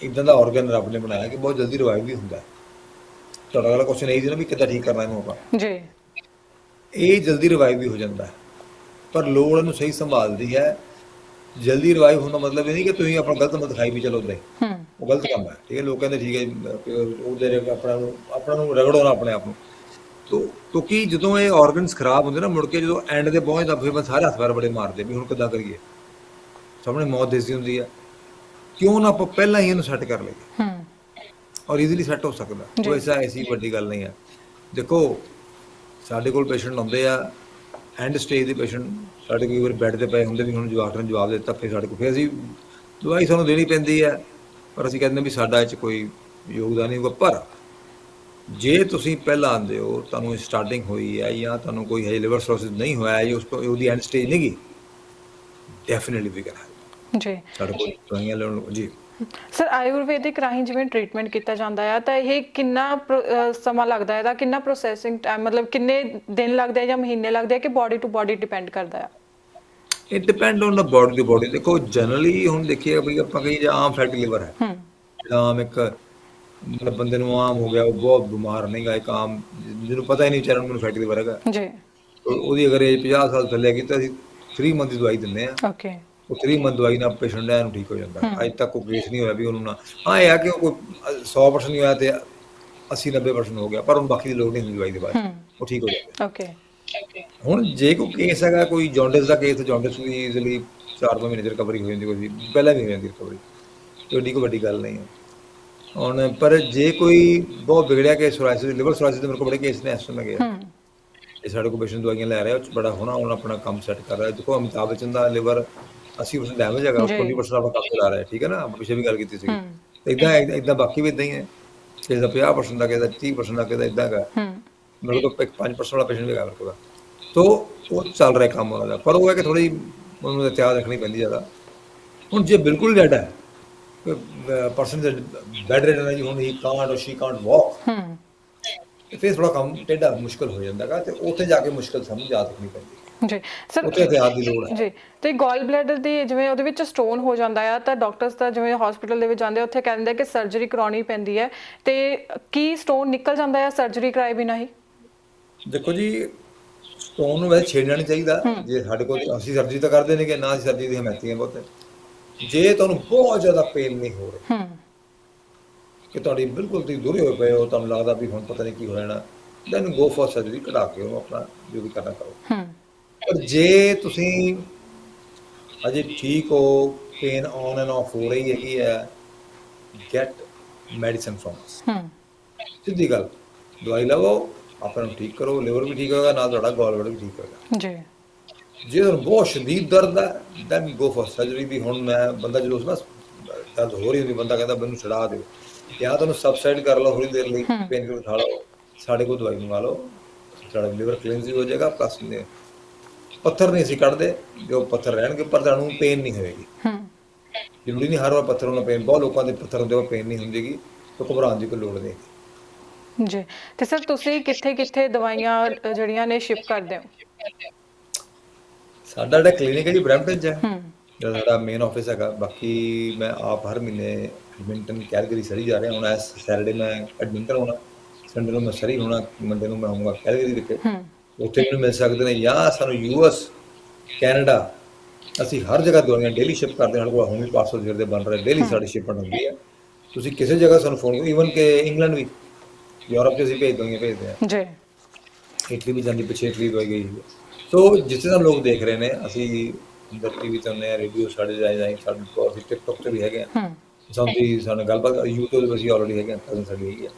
ਇਦਾਂ ਦਾ ਆਰਗਨ ਰੱਬ ਨੇ ਬਣਾਇਆ ਕਿ ਬਹੁਤ ਜਲਦੀ ਰਿਵਾਈਵ ਵੀ ਹੁੰਦਾ ਹੈ। ਤੁਹਾਡਾ ਅਗਲਾ ਕੁਐਸਚਨ ਇਹ ਸੀ ਨਾ ਵੀ ਕਿੱਦਾਂ ਠੀਕ ਕਰਨਾ ਇਹਨੂੰ ਆਪਾਂ। ਜੀ। ਇਹ ਜਲਦੀ ਰਿਵਾਈਵ ਵੀ ਹੋ ਜਾਂਦਾ ਹੈ ਪਰ ਲੋੜ ਇਹਨੂੰ ਸਹੀ ਸੰਭਾਲਦੀ ਹੈ ਜਲਦੀ ਰਿਵਾਈਵ ਹੋਣ ਦਾ ਮਤਲਬ ਇਹ ਨਹੀਂ ਕਿ ਤੁਸੀਂ ਆਪਣਾ ਗਲਤ ਮਤ ਦਿਖਾਈ ਵੀ ਚਲੋ ਉਧਰੇ। ਹੂੰ। ਉਹ ਗਲਤ ਕੰਮ ਹੈ ਠੀਕ ਹੈ? ਲੋਕ ਕਹਿੰਦੇ ਠੀਕ ਹੈ ਉਹਦੇ ਆਪਣਾ ਨੂੰ ਆਪਣਾ ਨੂੰ ਰਗੜੋ ਨਾ ਆਪਣੇ ਆਪ ਨੂੰ। ਤੋ ਕਿਉਂਕਿ ਜਦੋਂ ਇਹ ਆਰਗਨਸ ਖਰਾਬ ਹੁੰਦੇ ਨਾ ਮੁੜ ਕੇ ਜਦੋਂ ਐਂਡ ਤੇ ਪਹੁੰਚਦਾ ਫਿਰ ਮੈਂ ਸਾਰੇ ਹੱਥ ਪੈਰ ਬੜੇ ਮਾਰਦੇ ਵੀ ਹੁਣ ਕਿੱਦਾਂ ਕਰੀਏ? ਸਾਹਮਣੇ ਮੌਤ ਦਿਸਦੀ ਹੁੰਦੀ ਆ ਕਿਉਂ ਨਾ ਆਪਾਂ ਪਹਿਲਾਂ ਹੀ ਇਹਨੂੰ ਸੈੱਟ ਕਰ ਲਈਏ? ਹੂੰ। ਔਰ ਈਜ਼ੀਲੀ ਸੈੱਟ ਹੋ ਸਕਦਾ। ਕੋਈ ਐਸਾ ਐਸੀ ਵੱਡੀ ਗੱਲ ਨਹੀਂ ਹੈ। ਦੇਖੋ ਸਾਡੇ ਕੋਲ ਪੇਸ਼ੈਂਟ ਆਉਂਦੇ ਆ ਐਂਡ ਸਟੇਜ ਦੇ ਪੇਸ਼ੈਂਟ ਸਾਡੇ ਵਾਰ ਬੈੱਡ ਤੇ ਪਏ ਹੁੰਦੇ ਵੀ ਹੁਣ ਜਵਾਬ ਨੇ ਜਵਾਬ ਦਿੱਤਾ ਫਿਰ ਸਾਡੇ ਕੋਲ ਫਿਰ ਅਸੀਂ ਦਵਾਈ ਸਾਨੂੰ ਦੇਣੀ ਪੈਂਦੀ ਹੈ। ਪਰ ਅਸੀਂ ਕਹਿੰਦੇ ਵੀ ਸਾਡਾ ਇਹ ਚ ਕੋਈ ਯੋਗਦਾਨ ਨਹੀਂ ਹੋਊਗਾ। ਪਰ ਜੇ ਤੁਸੀਂ ਪਹਿਲਾਂ ਆਉਂਦੇ ਹੋ ਤੁਹਾਨੂੰ ਸਟਾਰਟਿੰਗ ਹੋਈ ਹੈ ਜਾਂ ਤੁਹਾਨੂੰ ਕੋਈ ਹਜੇ ਲਿਵਰ ਸਰੋਸਿਸ ਨਹੀਂ ਹੋਇਆ ਜਾਂ ਉਸ ਤੋਂ ਉਹਦੀ ਐਂਡ ਸਟੇਜ ਨਹੀਂ ਗਈ ਡੈਫੀਨਿਟਲੀ ਵੀ ਕਰਾਂ ਜੀ। ਸਾਡੇ ਕੋਲ ਦਵਾਈਆਂ ਲੈਣ ਜੀ। ਸਰ ਆਯੁਰਵੈਦਿਕ ਰਾਹੀਂ ਜਿਵੇਂ ਟ੍ਰੀਟਮੈਂਟ ਕੀਤਾ ਜਾਂਦਾ ਹੈ ਤਾਂ ਇਹ ਕਿੰਨਾ ਪ੍ਰੋ- ਅਹ ਸਮਾਂ ਲੱਗਦਾ ਹੈ ਇਹਦਾ? ਕਿੰਨਾ ਪ੍ਰੋਸੈਸਿੰਗ ਟਾਈਮ ਮਤਲਬ ਕਿੰਨੇ ਦਿਨ ਲੱਗਦੇ ਆ ਜਾਂ ਮਹੀਨੇ ਲੱਗਦੇ ਆ ਕਿ ਬਾਡੀ ਟੂ ਬਾਡੀ ਡਿਪੈਂਡ ਕਰਦਾ ਹੈ it depend on the body the body ਦੇਖੋ ਜਨਰਲੀ ਹੁਣ ਦੇਖੀਏ ਵੀ ਆਪਾਂ ਕਹੀ ਜਾਂ ਆਮ ਫੈਟੀ ਲਿਵਰ ਹੈ। ਹੂੰ। ਜਿਹੜਾ ਆਮ ਇੱਕ ਮਤਲਬ ਬੰਦੇ ਨੂੰ ਆਮ ਹੋ ਗਿਆ ਉਹ ਬਹੁਤ ਬਿਮਾਰ ਨਹੀਂ ਗਾ ਇੱਕ ਆਮ ਜਿਹਨੂੰ ਪਤਾ ਹੀ ਨਹੀਂ ਵਿਚਾਰਨ ਨੂੰ ਫੈਟੀ ਲਿਵਰ ਹੈਗਾ। ਜੀ। ਉਹ- ਉਹਦੀ ਅਗਰ ਇਹ 50 ਸਾਲ ਥੱਲੇ ਹੈਗੀ ਤਾਂ ਅਸੀਂ 3 ਮੰਥ ਦੀ ਦਵਾਈ ਦਿੰਦੇ ਆ। ਓਕੇ ਉਹ 3 ਮੰਥ ਦਵਾਈ ਨਾਲ ਪੇਸ਼ੈਂਟ ਐਨ ਠੀਕ ਹੋ ਜਾਂਦਾ। ਅੱਜ ਤੱਕ ਕੋਈ ਕੇਸ ਨਹੀਂ ਹੋਇਆ ਵੀ ਉਹਨੂੰ ਨਾ। ਹਾਂ ਇਹ ਆ ਕਿ ਉਹ ਕੋਈ 100% ਨਹੀਂ ਹੋਇਆ ਤੇ 80 90% ਹੋ ਗਿਆ ਪਰ ਉਹਨੂੰ ਬਾਕੀ ਦੀ ਲੋੜ ਨਹੀਂ ਦਵਾਈ ਦੇ ਬਾਅਦ ਉਹ ਠੀਕ ਹੋ ਜਾਂਦਾ। ਓਕੇ। ਹੁਣ ਜੇ ਕੋਈ ਕੇਸ ਹੈਗਾ ਕੋਈ ਜੌਂਡਿਸ ਦਾ ਕੇਸ ਜੌਂਡਿਸ ਵੀ ਈਜ਼ੀਲੀ 4 ਮਹੀਨੇ ਦੀ ਰਿਕਵਰੀ ਹੋ ਜਾਂਦੀ ਕੋਈ ਪਹਿਲਾਂ ਵੀ ਹੋ ਜਾਂਦੀ ਰਿਕਵਰੀ ਕੋਈ ਵੱਡੀ ਗੱਲ ਨਹੀਂ ਹੈ। ਹੁਣ ਪਰ ਜੇ ਕੋਈ ਬਹੁਤ ਵਿਗੜਿਆ ਕੇ ਸੋਰਾਇਸਿਸ ਲਿਵਰ ਸੋਰਾਇਸਿਸ ਦੇ ਮੇਰੇ ਕੋਲ ਬੜੇ ਕੇਸ ਨੇ ਗਏ ਹੂੰ। ਇਹ ਸਾਡੇ ਕੋਲ ਪੇਸ਼ੈਂਟ ਦਵਾਈਆਂ ਲੈ ਰਿਹਾ ਉਹ ਬੜਾ ਹੋਣਾ ਹੁਣ ਆਪਣਾ ਕੰਮ ਸੈੱਟ ਕਰ ਰਿਹਾ। ਦੇਖੋ ਅਮਿਤਾਭ ਬੱਚਨ ਦਾ ਲਿਵਰ 80% ਡੈਮੇਜ ਹੈਗਾ 20% ਆਪਣਾ ਕੰਮ ਚਲਾ ਰਿਹਾ ਠੀਕ ਹੈ ਨਾ? ਆਪਾਂ ਪਿੱਛੇ ਵੀ ਗੱਲ ਕੀਤੀ ਸੀ ਤੇ ਇਦਾਂ ਇਦਾਂ ਬਾਕੀ ਵੀ ਇਦਾਂ ਹੀ ਹੈ। ਕਿਸੇ ਦਾ 50% ਦਾ ਕਿਸੇ ਦਾ 30% ਦਾ ਕਿਸੇ ਦਾ ਇਦਾਂ ਹੂੰ। ਮੇਰੇ ਕੋਲ ਇੱਕ 5% ਵਾਲਾ ਪੇਸ਼ੈਂਟ ਵੀ ਹੈਗਾ ਮੇਰੇ ਕੋਲ। ਤੋ ਉਹ ਚੱਲ ਰਿਹਾ ਕੰਮ ਉਹਨਾਂ ਦਾ ਪਰ ਉਹ ਹੈ ਕਿ ਥੋੜੀ ਉਹਨੂੰ ਇਤਿਆਦ ਰੱਖਣੀ ਪੈਂਦੀ ਜ਼ਿਆਦਾ। ਹੁਣ ਜੇ ਬਿਲਕੁਲ ਡੈਡ ਹੈ ਪਰਸਨ ਦੇ ਬੈਡ ਰੈਡ ਹੈ ਜੀ ਹੁਣ ਹੀ ਕਾਂਟ ਔਰ ਸ਼ੀ ਕਾਂਟ ਵਾਕ ਫਿਰ ਥੋੜਾ ਕੰਮ ਟੇਢਾ ਮੁਸ਼ਕਲ ਹੋ ਜਾਂਦਾਗਾ ਤੇ ਉੱਥੇ ਜਾ ਕੇ ਮੁਸ਼ਕਲ ਸਮਝ ਯਾਦ ਰੱਖਣੀ ਪੈਂਦੀ ਜੀ ਸਰ ਉੱਥੇ ਇਤਿਆਦ ਦੀ ਲੋੜ ਹੈ। ਜੀ ਤੇ ਗੋਲ ਬਲੈਡਰ ਦੀ ਜਿਵੇਂ ਉਹਦੇ ਵਿੱਚ ਸਟੋਨ ਹੋ ਜਾਂਦਾ ਆ ਤਾਂ ਡਾਕਟਰਸ ਤਾਂ ਜਿਵੇਂ ਹਸਪੀਟਲ ਦੇ ਵਿੱਚ ਜਾਂਦੇ ਆ, ਉੱਥੇ ਕਹਿੰਦੇ ਆ ਕਿ ਸਰਜਰੀ ਕਰਾਉਣੀ ਪੈਂਦੀ ਹੈ। ਤੇ ਕੀ ਸਟੋਨ ਨਿਕਲ ਜਾਂਦਾ ਹੈ ਸਰਜਰੀ ਕਰਾਏ ਬਿਨਾਂ ਹੀ? ਦੇਖੋ ਜੀ ਸਟੋਨ ਨੂੰ ਵੈਸੇ ਛੇੜਨਾ ਨਹੀਂ ਚਾਹੀਦਾ। ਜੇ ਸਾਡੇ ਕੋਲ ਅਸੀਂ ਸਰਜਰੀ ਤਾਂ ਕਰਦੇ ਨਹੀਂ ਕਿ ਨਾ ਅਸੀਂ ਸਰਜਰੀ ਦੀ ਹਮਾਇਤੀਆਂ ਬਹੁਤ ਹੈ। ਜੇ ਤੁਹਾਨੂੰ ਬਹੁਤ ਜ਼ਿਆਦਾ ਪੇਨ ਨਹੀਂ ਹੋ ਰਿਹਾ ਹੂੰ। ਕਿ ਤੁਹਾਡੀ ਬਿਲਕੁਲ ਤੁਸੀਂ ਦੂਰੇ ਹੋਏ ਪਏ ਹੋ ਤੁਹਾਨੂੰ ਲੱਗਦਾ ਵੀ ਹੁਣ ਪਤਾ ਨਹੀਂ ਕੀ ਹੋ ਜਾਣਾ ਦੈਨ ਗੋ ਫॉर ਸਰਜਰੀ ਕਢਾ ਕੇ ਉਹਨੂੰ ਆਪਣਾ ਜੋ ਵੀ ਕਰਨਾ ਕਰੋ। ਪਰ ਜੇ ਤੁਸੀਂ ਅਜੇ ਠੀਕ ਹੋ ਪੇਨ ਔਨ ਐਂਡ ਆਫ ਹੋ ਰਹੀ ਹੈਗੀ ਹੈ ਗੈਟ ਮੈਡੀਸਨ ਫਰਮ ਅਸ ਸਿੱਧੀ ਗੱਲ ਦਵਾਈ ਲਵੋ ਆਪਣਾ ਠੀਕ ਕਰੋ ਲਿਵਰ ਵੀ ਠੀਕ ਹੋਏਗਾ ਨਾਲ ਤੁਹਾਡਾ ਗੋਲ ਵੀ ਠੀਕ ਹੋਏਗਾ। ਜੀ। ਜੇ ਤੁਹਾਨੂੰ ਬਹੁਤ ਸ਼ਦੀਦ ਦਰਦ ਹੈ ਦੈਨ ਗੋ ਫॉर ਸਰਜਰੀ ਵੀ ਹੁਣ ਮੈਂ ਬੰਦਾ ਜਦੋਂ ਨਾ ਦਰਦ ਹੋ ਰਹੀ ਹੁੰਦੀ ਬੰਦਾ ਕਹਿੰਦਾ ਮੈਨੂੰ ਛਡਾ ਦਿਓ। ਜਾਂ ਤੁਹਾਨੂੰ ਸਬਸਾਈਡ ਕਰ ਲਓ ਥੋੜੀ ਦੇਰ ਲਈ ਪੇਨ ਕਿਲਰ ਖਾ ਲਓ ਸਾਡੇ ਕੋਲ ਦਵਾਈ ਮੰਗਾ ਲਓ ਤੁਹਾਡਾ ਲਿਵਰ ਕਲੀਨਸ ਹੋ ਜਾਏਗਾ ਪਲੱਸ ਨੇ ਪੱਥਰ ਨਹੀਂ ਸੀ ਕੱਢਦੇ ਜੋ ਪੱਥਰ ਰਹਿਣਗੇ ਪਰ ਤੁਹਾਨੂੰ ਪੇਨ ਨਹੀਂ ਹੋਏਗੀ। ਹੂੰ। ਜ਼ਰੂਰੀ ਨਹੀਂ ਹਰ ਵਾਰ ਪੱਥਰ ਹੋਣਾ ਪੇਨ ਬਹੁਤ ਲੋਕਾਂ ਦੇ ਪੱਥਰ ਹੁੰਦੇ ਉਹ ਪੇਨ ਨਹੀਂ ਹੁੰਦੀਗੀ ਤਾਂ ਘਬਰਾਉਣ ਦੀ ਕੋਈ ਲੋੜ ਨਹੀਂ ਜੀ। ਤੇ ਸਰ ਤੁਸੀਂ ਕਿੱਥੇ ਕਿੱਥੇ ਦਵਾਈਆਂ ਜਿਹੜੀਆਂ ਨੇ ਸ਼ਿਪ ਕਰਦੇ ਹੋ? ਸਾਡਾ ਜਿਹੜਾ ਕਲੀਨਿਕ ਹੈ ਜੀ ਬ੍ਰੈਂਪਟਨ 'ਚ ਹੈ। ਹੂੰ। ਜਿਹੜਾ ਸਾਡਾ ਮੇਨ ਆਫਿਸ ਹੈਗਾ ਬਾਕੀ ਮੈਂ ਆਪ ਹਰ ਮਹੀਨੇ ਐਡਮਿੰਟਨ ਕੈਲਗਰੀ ਸਰੀ ਜਾ ਰਿਹਾ ਹੁਣ ਇਸ ਸੈਟਰਡੇ ਮੈਂ ਐਡਮਿੰਟਨ ਹੋਣਾ ਸੰਡੇ ਨੂੰ ਮੈਂ ਸਰੀ ਹੋਣਾ ਮੰਡੇ ਨੂੰ ਮੈਂ ਆਉਂਗਾ ਕੈਲਗਰੀ ਵਿਖੇ। ਉੱਥੇ ਮੈਨੂੰ ਮਿਲ ਸਕਦੇ ਨੇ ਜਾਂ ਸਾਨੂੰ ਯੂਐਸ ਕੈਨੇਡਾ ਅਸੀਂ ਹਰ ਜਗ੍ਹਾ ਦਵਾਈਆਂ ਡੇਲੀ ਸ਼ਿਪ ਕਰਦੇ ਹਾਂ ਕੋਲ ਹੋਮੀ ਪਾਰਸਲ ਜਿਹੜੇ ਬਣ ਰਹੇ ਡੇਲੀ ਸਾਡੀ ਸ਼ਿਪਮੈਂਟ ਹੁੰਦੀ ਹੈ। ਤੁਸੀਂ ਕਿਸੇ ਜਗ੍ਹਾ ਸਾਨੂੰ ਫੋਨ ਕਰੋ ਈਵਨ ਕਿ ਇੰਗਲੈਂਡ ਵੀ ਯੂਰਪ 'ਚ ਅਸੀਂ ਭੇਜ ਦੋਗੇ ਭੇਜਦੇ ਹਾਂ ਜੀ। ਇਟਲੀ ਵੀ ਜਾਂਦੀ ਪਿੱਛੇ ਇਟਲੀ ਦਵਾਈ ਗਈ ਸੋ ਜਿੱਥੇ ਤਾਂ ਲੋਕ ਦੇਖ ਰਹੇ ਨੇ ਅਸੀਂ ਇੰਦਰ ਟੀਵੀ ਤੇ ਹੁੰਦੇ ਆ ਰੇਡੀਓ ਸਾਡੇ ਜਾਈ ਜਾਈ ਸਾਡੇ ਕੋਲ ਅਸੀਂ ਟਿਕਟੋਕ ਤੇ ਵੀ ਹੈਗੇ ਆ ਸਾਡੀ ਸਾਨੂੰ ਗੱਲਬਾਤ YouTube ਤੇ ਅਸੀਂ ਆਲਰੇਡੀ ਹੈਗੇ ਆ ਕਜ਼ਨ ਸਾਡੀ ਹੈਗੀ ਆ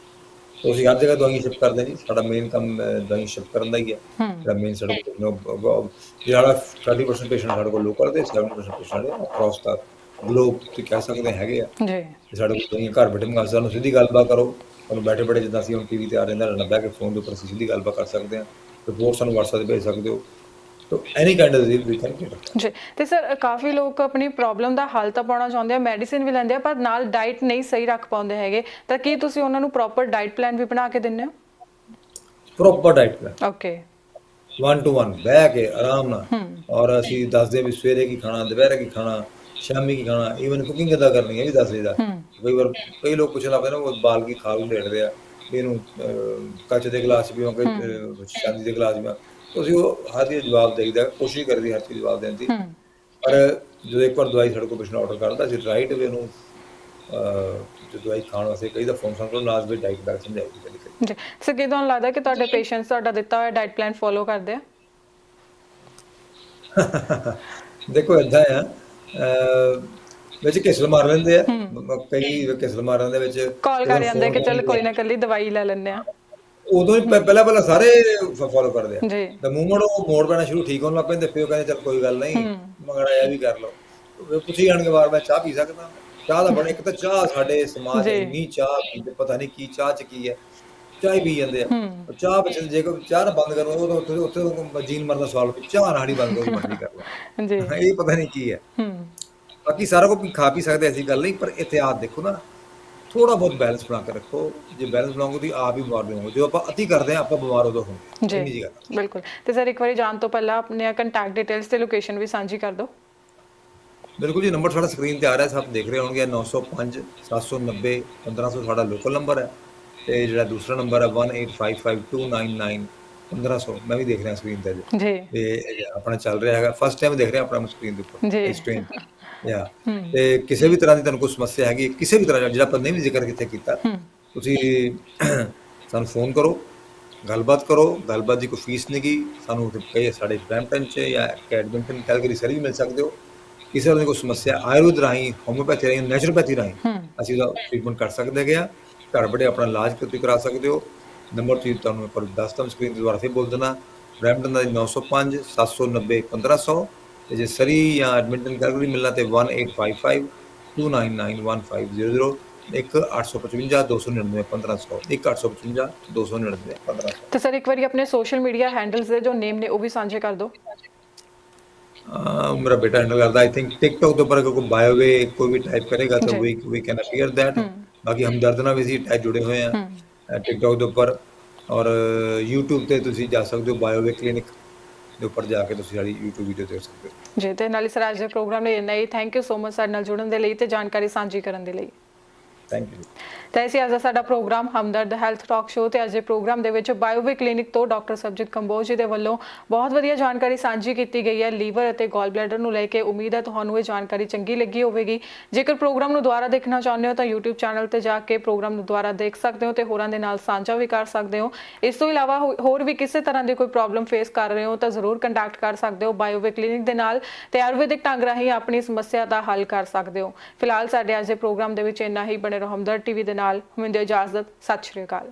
ਸੋ ਅਸੀਂ ਹਰ ਜਗ੍ਹਾ ਦਵਾਈਆਂ ਸ਼ਿਪ ਕਰਦੇ ਜੀ। ਸਾਡਾ ਮੇਨ ਕੰਮ ਦਵਾਈਆਂ ਸ਼ਿਪ ਕਰਨ ਦਾ ਹੀ ਹੈ। ਜਿਹੜਾ ਮੇਨ ਸਾਡੇ ਕੋਲ ਜਿਹੜਾ 30% ਪੇਸ਼ੈਂਟ ਸਾਡੇ ਕੋਲ ਲੋਕਲ ਤੇ 70% ਪੇਸ਼ੈਂਟ ਅਕ੍ਰੋਸ ਦਾ ਗਲੋਬ ਤੇ ਕਹਿ ਸਕਦੇ ਹੈਗੇ ਆ। ਜੀ। ਤੇ ਸਾਡੇ ਕੋਲ ਦਵਾਈਆਂ ਘਰ ਬੈਠੇ ਮੰਗਾ ਸਾਨੂੰ ਸਿੱਧੀ ਗੱਲਬਾਤ ਕਰੋ। ਤੁਹਾਨੂੰ ਬੈਠੇ ਬੈਠੇ ਜਿੱਦਾਂ ਅਸੀਂ ਹੁਣ ਟੀਵੀ ਤੇ ਆ ਰਹੇ ਹਾਂ ਨਾਲ ਬਹਿ ਕੇ ਫੋਨ ਦੇ ਉੱਪਰ ਸਿੱਧੀ ਗੱਲਬਾਤ ਕਰ ਸਕਦੇ ਹਾਂ। ਰਿਪੋਰਟ ਸਾਨੂੰ WhatsApp ਤੇ ਭੇਜ ਸਕਦੇ ਹੋ। So any kind of disease we can get ਜੀ ਤੇ ਸਰ ਕਾਫੀ ਲੋਕ ਆਪਣੀ ਪ੍ਰੋਬਲਮ ਦਾ ਹੱਲ ਤਾਂ ਪਾਉਣਾ ਚਾਹੁੰਦੇ ਆ ਮੈਡੀਸਿਨ ਵੀ ਲੈਂਦੇ ਆ ਪਰ ਨਾਲ ਡਾਈਟ ਨਹੀਂ ਸਹੀ ਰੱਖ ਪਾਉਂਦੇ ਹੈਗੇ। ਤਾਂ ਕੀ ਤੁਸੀਂ ਉਹਨਾਂ ਨੂੰ ਪ੍ਰੋਪਰ ਡਾਈਟ ਪਲਾਨ ਵੀ ਬਣਾ ਕੇ ਦਿੰਦੇ ਹੋ? Proper diet plan okay 1 to 1 ਬਹਿ ਕੇ ਆਰਾਮ ਨਾਲ। ਔਰ ਅਸੀਂ ਦੱਸਦੇ ਵੀ ਸਵੇਰੇ ਕੀ ਖਾਣਾ ਦੁਪਹਿਰੇ ਕੀ ਖਾਣਾ ਸ਼ਾਮੀ ਕੀ ਖਾਣਾ ਈਵਨ ਕੁਕਿੰਗ ਕਿਦਾਂ ਕਰਨੀ ਹੈ ਵੀ ਦੱਸ ਦੇਦਾ ਕਈ ਵਾਰ ਕਈ ਲੋਕ ਪੁੱਛਣ ਲੱਗ ਪੈਣਾ ਉਹ ਬਾਲ ਕੀ ਖਾ ਵੀ ਲੈਣ ਇਹਨੂੰ ਕੱਚ ਦੇ ਗਲਾਸ ਵੀ ਹੋਵੇ ਚਾਂਦੀ ਦੇ ਗਲਾਸ ਵੀ ਤੁਸੀਂ ਉਹ ਹਰ ਚੀਜ਼ ਜਵਾਬ ਦੇਈਦਾ ਕੋਸ਼ਿਸ਼ ਕਰਦੀ ਹਰ ਚੀਜ਼ ਜਵਾਬ ਦੇਣ ਦੀ। ਪਰ ਜਦੋਂ ਇੱਕ ਵਾਰ ਦਵਾਈ ਸਾਡੇ ਕੋਲ ਪੇਸ਼ੈਂਟ ਆਰਡਰ ਕਰਦਾ ਸੀ ਰਾਈਟ ਵੇ ਨੂੰ ਅਹ, ਜੋ ਦਵਾਈ ਖਾਣ ਵਾਸਤੇ ਕਈ ਦਾ ਫੋਨ ਸਾਨੂੰ ਨਾਲ ਵੀ ਡਾਈਟ ਬਾਰੇ ਸਮਝਾਈ ਕਦੀ ਕਦੀ ਜੀ। ਸਰ ਕੀ ਤੁਹਾਨੂੰ ਲੱਗਦਾ ਕਿ ਤੁਹਾਡੇ ਪੇਸ਼ੈਂਟਸ ਤੁਹਾਡਾ ਦਿੱਤਾ ਹੋਇਆ ਡਾਈਟ ਪਲਾਨ ਫੋਲੋ ਕਰਦੇ ਆ? ਦੇਖੋ ਇਦਾਂ ਆ ਵਿੱਚ ਕਿਸਲ ਮਾਰ ਲੈਂਦੇ ਆ। ਕਈ ਕਿਸਲ ਮਾਰਨ ਦੇ ਵਿੱਚ ਕਾਲ ਕਰ ਜਾਂਦੇ ਕਿ ਚਲ ਕੋਈ ਨਾ ਕੱਲੀ ਦਵਾਈ ਲੈ ਲੈਂਦੇ ਆ। ਉਦੋਂ ਹੀ ਪ- ਪਹਿਲਾਂ ਪਹਿਲਾਂ ਸਾਰੇ ਫੋਲੋ ਕਰਦੇ ਆ। ਜੀ। ਤੇ ਮੂਵਮੈਂਟ ਉਹ ਮੋੜ ਪੈਣਾ ਸ਼ੁਰੂ ਠੀਕ ਹੋਣ ਲੱਗ ਪੈਂਦੇ ਫਿਰ ਉਹ ਕਹਿੰਦੇ ਚਲ ਕੋਈ ਗੱਲ ਨਹੀਂ ਮਗਰ ਇਹ ਵੀ ਕਰ ਲਓ। ਫਿਰ ਪੁੱਛੀ ਜਾਣਗੇ ਵਾਰ ਮੈਂ ਚਾਹ ਪੀ ਸਕਦਾ। ਚਾਹ ਦਾ ਬਣ ਇੱਕ ਤਾਂ ਚਾਹ ਸਾਡੇ ਸਮਾਜ 'ਚ ਇੰਨੀ ਚਾਹ ਪੀਂਦੇ ਪਤਾ ਨਹੀਂ ਕੀ ਚਾਹ ਚ ਕੀ ਹੈ। ਚਾਹ ਹੀ ਪੀ ਜਾਂਦੇ ਆ। ਉਹ ਚਾਹ ਵਿੱਚ ਜੇ ਕੋਈ ਚਾਹ ਨਾ ਬੰਦ ਕਰੋ ਉਹ ਉੱਥੇ ਉੱਥੇ ਜੀਨ ਮਰਨ ਦਾ ਸਵਾਲ ਵੀ ਚਾਹ ਨਾ ਹੜੀ ਬੰਦ ਕਰੋ ਮਰਜ਼ੀ ਕਰ ਲਓ। ਜੀ। ਇਹ ਪਤਾ ਨਹੀਂ ਕੀ ਹੈ। ਹੂੰ। ਬਾਕੀ ਸਾਰਾ ਕੁਝ ਖਾ ਪੀ ਸਕਦੇ ਐਸੀ ਗੱਲ ਨਹੀਂ ਪਰ ਇਤਿਆਦ ਦੇਖੋ ਨਾ। ਥੋੜਾ ਬਹੁਤ ਬੈਲੈਂਸ ਬਣਾ ਕੇ ਰੱਖੋ। ਜੇ ਬੈਲੈਂਸ ਬਣਾਓਗੇ ਤੁਸੀਂ ਆਪ ਹੀ ਬਿਮਾਰ ਨਹੀਂ ਹੋਵੋਗੇ। ਜੋ ਆਪਾਂ ਅਤੀ ਕਰਦੇ ਆ ਆਪਾਂ ਬਿਮਾਰ ਉਦੋਂ ਹੁੰਦੇ ਜੀ। ਬਿਲਕੁਲ। ਤੇ ਸਰ ਇੱਕ ਵਾਰੀ ਜਾਣ ਤੋਂ ਪਹਿਲਾਂ ਆਪਣੇ ਕੰਟੈਕਟ ਡਿਟੇਲਸ ਤੇ ਲੋਕੇਸ਼ਨ ਵੀ ਸਾਂਝੀ ਕਰ ਦਿਓ। ਬਿਲਕੁਲ ਜੀ ਨੰਬਰ ਸਾਡਾ ਸਕਰੀਨ ਤੇ ਆ ਰਿਹਾ ਸਭ ਦੇਖ ਰਹੇ ਹੋਣਗੇ। 905 790 1500 ਸਾਡਾ ਲੋਕਲ ਨੰਬਰ ਹੈ। ਤੇ ਜਿਹੜਾ ਦੂਸਰਾ ਨੰਬਰ ਹੈ 1855299 1500 ਮੈਂ ਵੀ ਦੇਖ ਰਿਹਾ ਸਕਰੀਨ ਤੇ। ਜੀ। ਤੇ ਆਪਣਾ ਚੱਲ ਰਿਹਾ ਹੈਗਾ। ਫਸਟ ਟਾਈਮ ਦੇਖ ਰਹੇ ਆਪਣਾ ਸਕਰੀਨ ਦੇ ਉੱਪਰ। ਜੀ। ਇਸ ਟ੍ਰੇਨ ਯਾ। ਤੇ ਕਿਸੇ ਵੀ ਤਰ੍ਹਾਂ ਦੀ ਤੁਹਾਨੂੰ ਕੋਈ ਸਮੱਸਿਆ ਹੈਗੀ ਕਿਸੇ ਵੀ ਤਰ੍ਹਾਂ ਦਾ ਜਿਹੜਾ ਆਪਾਂ ਨਹੀਂ ਵੀ ਜ਼ਿਕਰ ਕਿੱਥੇ ਕੀਤਾ ਤੁਸੀਂ ਸਾਨੂੰ ਫੋਨ ਕਰੋ ਗੱਲਬਾਤ ਕਰੋ ਗੱਲਬਾਤ ਦੀ ਕੋਈ ਫੀਸ ਨਹੀਂ ਗੀ ਸਾਨੂੰ ਕਈ ਸਾਡੇ ਬ੍ਰੈਂਪਟਨ ਚ ਜਾਂ ਕੈਡਮਿੰਟਨ ਕੈਲਗਰੀ ਸਰ ਵੀ ਮਿਲ ਸਕਦੇ ਹੋ। ਕਿਸੇ ਦੀ ਕੋਈ ਸਮੱਸਿਆ ਆਯੁਰਵੇਦ ਰਾਹੀਂ ਹੋਮਿਓਪੈਥੀ ਰਾਹੀਂ ਨੈਚੁਰੋਪੈਥੀ ਰਾਹੀਂ ਅਸੀਂ ਉਹਦਾ ਟ੍ਰੀਟਮੈਂਟ ਕਰ ਸਕਦੇ ਹੈਗੇ ਆ। ਘਰ ਬੜੇ ਆਪਣਾ ਇਲਾਜ ਤੁਸੀਂ ਕਰਾ ਸਕਦੇ ਹੋ। ਨੰਬਰ ਤੁਸੀਂ ਤੁਹਾਨੂੰ ਵਾਰ ਦੱਸ ਦਾਂ ਸਕਰੀਨ ਤੇ ਦੁਬਾਰਾ ਫਿਰ ਬੋਲ ਦੇਣਾ। ਬ੍ਰੈਂਪਟਨ ਦਾ 905 790 1500 ਤੇ ਜੇ ਸਰੀ ਜਾਂ ਐਡਮਿੰਟਨ ਕੈਲਗਰੀ ਮਿਲਣਾ ਤੇ 1855 2991500 ਇੱਕ 855 299 1500 ਇੱਕ 855 299 1500 ਤੇ ਸਰ ਇੱਕ ਵਾਰੀ ਆਪਣੇ ਸੋਸ਼ਲ ਮੀਡੀਆ ਹੈਂਡਲਸ ਦੇ ਜੋ ਨੇਮ ਨੇ ਉਹ ਵੀ ਸਾਂਝੇ ਕਰ ਦਿਓ। ਮੇਰਾ ਬੇਟਾ ਹੈਂਡਲ ਕਰਦਾ ਆਈ ਥਿੰਕ ਟਿਕਟੌਕ ਉੱਪਰ ਅਗਰ ਕੋਈ ਬਾਇਓ ਵੇ ਕੋਈ ਵੀ ਟਾਈਪ ਕਰੇਗਾ ਤਾਂ ਵੀ ਵੀ ਕੈਨ ਅਪੀਅਰ ਦੈਟ ਬਾਕੀ ਹਮਦਰਦ ਨਾਲ ਵੀ ਅਸੀਂ ਟੈਗ ਜੁੜੇ ਹੋਏ ਆ ਟਿਕਟੌਕ ਦੇ ਉੱਪਰ। ਔਰ YouTube ਤੇ ਤੁਸੀਂ ਜਾ ਸਕਦੇ ਹੋ ਬਾਇਓ ਵੇ ਕਲੀਨਿਕ ਦੇ ਉੱਪਰ ਜਾ ਕੇ ਤੁਸੀਂ ਸਾਡੀ YouTube ਵੀਡੀਓ ਦੇਖ ਸਕਦੇ ਹੋ। ਜੀ, ਤੇ ਨਾਲੇ ਸਰ, ਅੱਜ ਦੇ ਪ੍ਰੋਗਰਾਮ ਲਈ ਇੰਨਾ ਹੀ। ਥੈਂਕ ਯੂ ਸੋ ਮਚ ਸਾਡੇ ਨਾਲ ਜੁੜਨ ਦੇ ਲਈ ਤੇ ਜਾਣਕਾਰੀ ਸਾਂਝੀ ਕਰਨ ਦੇ ਲਈ। ਥੈਂਕ ਯੂ ਤਾਂ ਅਸੀਂ ਅੱਜ ਦਾ ਸਾਡਾ program Hamdard health talk show ਤੇ ਅੱਜ ਦੇ ਪ੍ਰੋਗਰਾਮ ਦੇ ਵਿੱਚ ਬਾਇਓਵੇ ਕਲੀਨਿਕ ਤੋਂ ਡਾਕਟਰ ਸਰਬਜੀਤ ਕੰਬੋਜ ਜੀ ਦੇ ਵੱਲੋਂ ਬਹੁਤ ਵਧੀਆ ਜਾਣਕਾਰੀ ਸਾਂਝੀ ਕੀਤੀ ਗਈ ਹੈ। ਲੀਵਰ ਅਤੇ ਗੋਲ ਬਲੈਡਰ ਨੂੰ ਲੈ ਕੇ ਉਮੀਦ ਹੈ ਤੁਹਾਨੂੰ ਇਹ ਜਾਣਕਾਰੀ ਚੰਗੀ ਲੱਗੀ ਹੋਵੇਗੀ। ਜੇਕਰ ਪ੍ਰੋਗਰਾਮ ਨੂੰ ਦੁਬਾਰਾ ਦੇਖਣਾ ਚਾਹੁੰਦੇ ਹੋ ਤਾਂ YouTube ਚੈਨਲ ਤੇ ਜਾ ਕੇ ਪ੍ਰੋਗਰਾਮ ਨੂੰ ਦੁਬਾਰਾ ਦੇਖ ਸਕਦੇ ਹੋ ਤੇ ਹੋਰਾਂ ਦੇ ਨਾਲ ਸਾਂਝਾ ਵੀ ਕਰ ਸਕਦੇ ਹੋ। ਇਸ ਤੋਂ ਇਲਾਵਾ ਹੋ- ਹੋਰ ਵੀ ਕਿਸੇ ਤਰ੍ਹਾਂ ਦੀ ਕੋਈ ਪ੍ਰੋਬਲਮ ਫੇਸ ਕਰ ਰਹੇ ਹੋ ਤਾਂ ਜ਼ਰੂਰ ਕੰਟੈਕਟ ਕਰ ਸਕਦੇ ਹੋ ਬਾਇਓਵੇ ਕਲੀਨਿਕ ਦੇ ਨਾਲ ਤੇ ਆਯੁਰਵੈਦਿਕ ਢੰਗ ਰਾਹੀਂ ਆਪਣੀ ਸਮੱਸਿਆ ਦਾ ਹੱਲ ਕਰ ਸਕਦੇ ਹੋ। ਫਿਲਹਾਲ ਸਾਡੇ ਅੱਜ ਦੇ ਪ੍ਰੋਗਰਾਮ ਦੇ ਵਿੱਚ ਇੰਨਾ ਹੀ। ਬਣੇ ਰਹੋ ਹਮਦਰਦ ਟੀਵੀ ਦੇ ਨਾਲ ਮੈਨੂੰ ਇਜਾਜ਼ਤ ਸਤਿ ਸ਼੍ਰੀ ਅਕਾਲ।